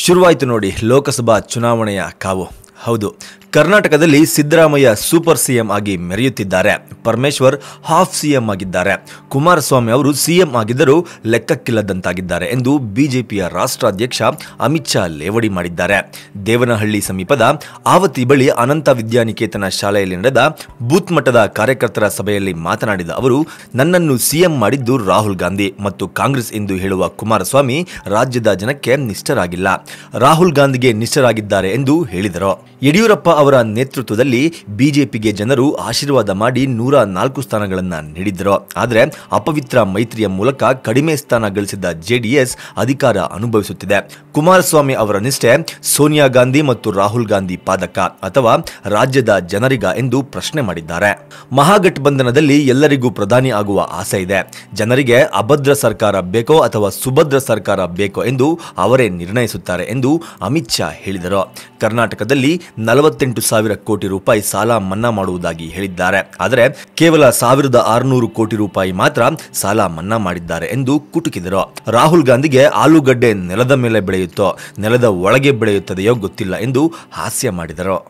ಶುರುವಾಯಿತು ನೋಡಿ ಲೋಕಸಭಾ ಚುನಾವಣೆಯ ಕಾವು. ಹೌದು ಕರ್ನಾಟಕದಲ್ಲಿ ಸಿದ್ದರಾಮಯ್ಯ ಸೂಪರ್ ಸಿಎಂ ಆಗಿ ಮೆರೆಯುತ್ತಿದ್ದಾರೆ. ಪರಮೇಶ್ವರ್ ಹಾಫ್ ಸಿಎಂ ಆಗಿದ್ದಾರೆ. ಕುಮಾರಸ್ವಾಮಿ ಅವರು ಸಿಎಂ ಆಗಿದ್ದರೂ ಲೆಕ್ಕಕ್ಕಿಲ್ಲದಂತಾಗಿದ್ದಾರೆ ಎಂದು ಬಿಜೆಪಿಯ ರಾಷ್ಟ್ರಾಧ್ಯಕ್ಷ ಅಮಿತ್ ಶಾ ಲೇವಡಿ ಮಾಡಿದ್ದಾರೆ. ದೇವನಹಳ್ಳಿ ಸಮೀಪದ ಆವತಿ ಬಳಿ ಅನಂತ ವಿದ್ಯಾನಿಕೇತನ ಶಾಲೆಯಲ್ಲಿ ನಡೆದ ಬೂತ್ ಮಟ್ಟದ ಕಾರ್ಯಕರ್ತರ ಸಭೆಯಲ್ಲಿ ಮಾತನಾಡಿದ ಅವರು, ನನ್ನನ್ನು ಸಿಎಂ ಮಾಡಿದ್ದು ರಾಹುಲ್ ಗಾಂಧಿ ಮತ್ತು ಕಾಂಗ್ರೆಸ್ ಎಂದು ಹೇಳುವ ಕುಮಾರಸ್ವಾಮಿ ರಾಜ್ಯದ ಜನಕ್ಕೆ ನಿಷ್ಠರಾಗಿಲ್ಲ. ರಾಹುಲ್ ಗಾಂಧಿಗೆ ನಿಷ್ಠರಾಗಿದ್ದಾರೆ ಎಂದು ಹೇಳಿದರು. ಯಡಿಯೂರಪ್ಪ ಅವರ ನೇತೃತ್ವದಲ್ಲಿ ಬಿಜೆಪಿಗೆ ಜನರು ಆಶೀರ್ವಾದ ಮಾಡಿ ನೂರ ನಾಲ್ಕು ಸ್ಥಾನಗಳನ್ನು ನೀಡಿದ್ದರು. ಆದರೆ ಅಪವಿತ್ರ ಮೈತ್ರಿಯ ಮೂಲಕ ಕಡಿಮೆ ಸ್ಥಾನ ಗಳಿಸಿದ್ದ ಜೆಡಿಎಸ್ ಅಧಿಕಾರ ಅನುಭವಿಸುತ್ತಿದೆ. ಕುಮಾರಸ್ವಾಮಿ ಅವರ ನಿಷ್ಠೆ ಸೋನಿಯಾ ಗಾಂಧಿ ಮತ್ತು ರಾಹುಲ್ ಗಾಂಧಿ ಪಾದಕ ಅಥವಾ ರಾಜ್ಯದ ಜನರಿಗ ಎಂದು ಪ್ರಶ್ನೆ ಮಾಡಿದ್ದಾರೆ. ಮಹಾಗಠಬಂಧನದಲ್ಲಿ ಎಲ್ಲರಿಗೂ ಪ್ರಧಾನಿ ಆಗುವ ಆಸೆ ಇದೆ. ಜನರಿಗೆ ಅಭದ್ರ ಸರ್ಕಾರ ಬೇಕೋ ಅಥವಾ ಸುಭದ್ರ ಸರ್ಕಾರ ಬೇಕೋ ಎಂದು ಅವರೇ ನಿರ್ಣಯಿಸುತ್ತಾರೆ ಎಂದು ಅಮಿತ್ ಶಾ ಹೇಳಿದರು. ಕರ್ನಾಟಕದಲ್ಲಿ ನಲವತ್ತೆಂಟು ಸಾವಿರ ಕೋಟಿ ರೂಪಾಯಿ ಸಾಲ ಮನ್ನಾ ಮಾಡುವುದಾಗಿ ಹೇಳಿದ್ದಾರೆ. ಆದರೆ ಕೇವಲ ಸಾವಿರದ ಆರುನೂರು ಕೋಟಿ ರೂಪಾಯಿ ಮಾತ್ರ ಸಾಲ ಮನ್ನಾ ಮಾಡಿದ್ದಾರೆ ಎಂದು ಕುಟುಕಿದರು. ರಾಹುಲ್ ಗಾಂಧಿಗೆ ಆಲೂಗಡ್ಡೆ ನೆಲದ ಮೇಲೆ ಬೆಳೆಯುತ್ತೋ, ನೆಲದ ಒಳಗೆ ಬೆಳೆಯುತ್ತದೆಯೋ ಗೊತ್ತಿಲ್ಲ ಎಂದು ಹಾಸ್ಯ ಮಾಡಿದರು.